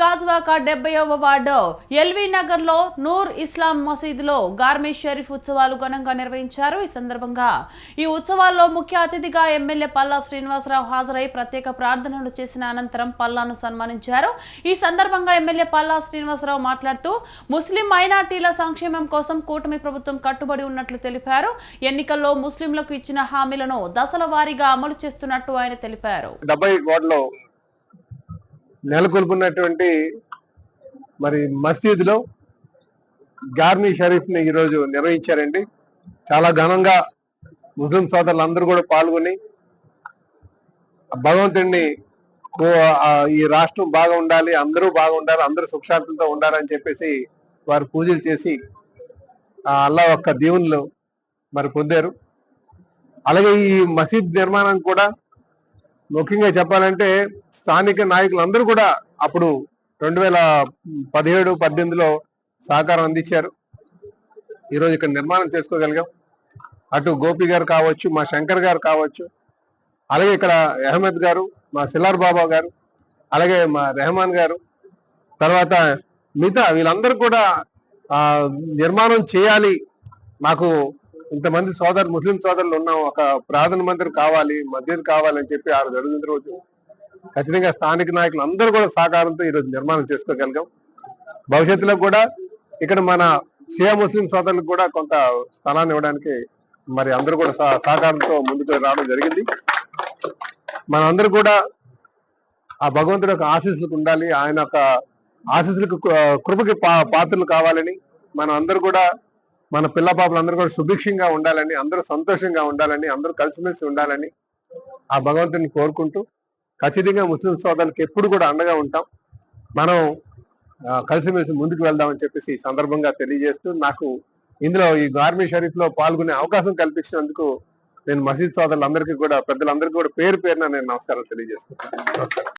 కాజువాక డెబ్బైవ ward LV నగర్లో నూర్ ఇస్లాం మసీదులో గార్మీ షరీఫ్ ఉత్సవాలు ఘనంగా నిర్వహించారు. ఈ సందర్భంగా ఈ ఉత్సవాల్లో ముఖ్య అతిథిగా ఎమ్మెల్యే పల్లా శ్రీనివాసరావు హాజరై ప్రత్యేక ప్రార్థనలు చేసిన అనంతరం పల్లాను సన్మానించారు. ఈ సందర్భంగా ఎమ్మెల్యే పల్లా శ్రీనివాసరావు మాట్లాడుతూ ముస్లిం మైనార్టీల సంక్షేమం కోసం కూటమి ప్రభుత్వం కట్టుబడి ఉన్నట్లు తెలిపారు. ఎన్నికల్లో ముస్లింలకు ఇచ్చిన హామీలను దశల వారీగా అమలు చేస్తున్నట్టు ఆయన తెలిపారు. నెలకొల్పున్నటువంటి మరి మసీదులో గార్మీ షరీఫ్ని ఈరోజు నిర్వహించారండి. చాలా ఘనంగా ముస్లిం సోదరులు అందరూ కూడా పాల్గొని భగవంతుడిని ఈ రాష్ట్రం బాగా ఉండాలి అందరూ బాగా ఉండాలి అందరూ సుఖశాంతులతో ఉండాలని చెప్పేసి వారు పూజలు చేసి ఆ అల్లా యొక్క దీవుల్లో మరి పొందారు. అలాగే ఈ మసీద్ నిర్మాణం కూడా ముఖ్యంగా చెప్పాలంటే స్థానిక నాయకులందరూ కూడా అప్పుడు రెండు వేల పదిహేడు పద్దెనిమిదిలో సహకారం అందించారు. ఈరోజు ఇక్కడ నిర్మాణం చేసుకోగలిగాం. అటు గోపి గారు కావచ్చు మా శంకర్ గారు కావచ్చు అలాగే ఇక్కడ అహ్మద్ గారు మా సిలార్ బాబా గారు అలాగే మా రెహమాన్ గారు తర్వాత మిగతా వీళ్ళందరూ కూడా నిర్మాణం చేయాలి మాకు ఇంతమంది సోదరు ముస్లిం సోదరులు ఉన్నాం ఒక ప్రార్థన మందిరం కావాలి మధ్యది కావాలి అని చెప్పి ఆరు జరిగిన రోజు ఖచ్చితంగా స్థానిక నాయకులు అందరూ కూడా సహకారంతో ఈరోజు నిర్మాణం చేసుకోగలిగాం. భవిష్యత్తులో కూడా ఇక్కడ మన షియా ముస్లిం సోదరులకు కూడా కొంత స్థలాన్ని ఇవ్వడానికి మరి అందరూ కూడా సహ- సహకారంతో ముందుకు రావడం జరిగింది. మనందరూ కూడా ఆ భగవంతుడి యొక్క ఆశీస్సులకు ఉండాలి. ఆయన యొక్క ఆశీస్సులకు కృపకి పా- పాత్రలు కావాలని మనం అందరూ కూడా మన పిల్ల పాపలు అందరూ కూడా సుభిక్షంగా ఉండాలని అందరూ సంతోషంగా ఉండాలని అందరూ కలిసిమెలిసి ఉండాలని ఆ భగవంతుని కోరుకుంటూ ఖచ్చితంగా ముస్లిం సోదరులకు ఎప్పుడు కూడా అండగా ఉంటాం. మనం కలిసిమెలిసి ముందుకు వెళ్దామని చెప్పేసి ఈ సందర్భంగా తెలియజేస్తూ నాకు ఇందులో ఈ గార్మీ షరీఫ్లో పాల్గొనే అవకాశం కల్పించినందుకు నేను మసీద్ సోదరులందరికీ కూడా పెద్దలందరికీ కూడా పేరు పేరున నేను నమస్కారం తెలియజేస్తున్నాను నమస్కారం.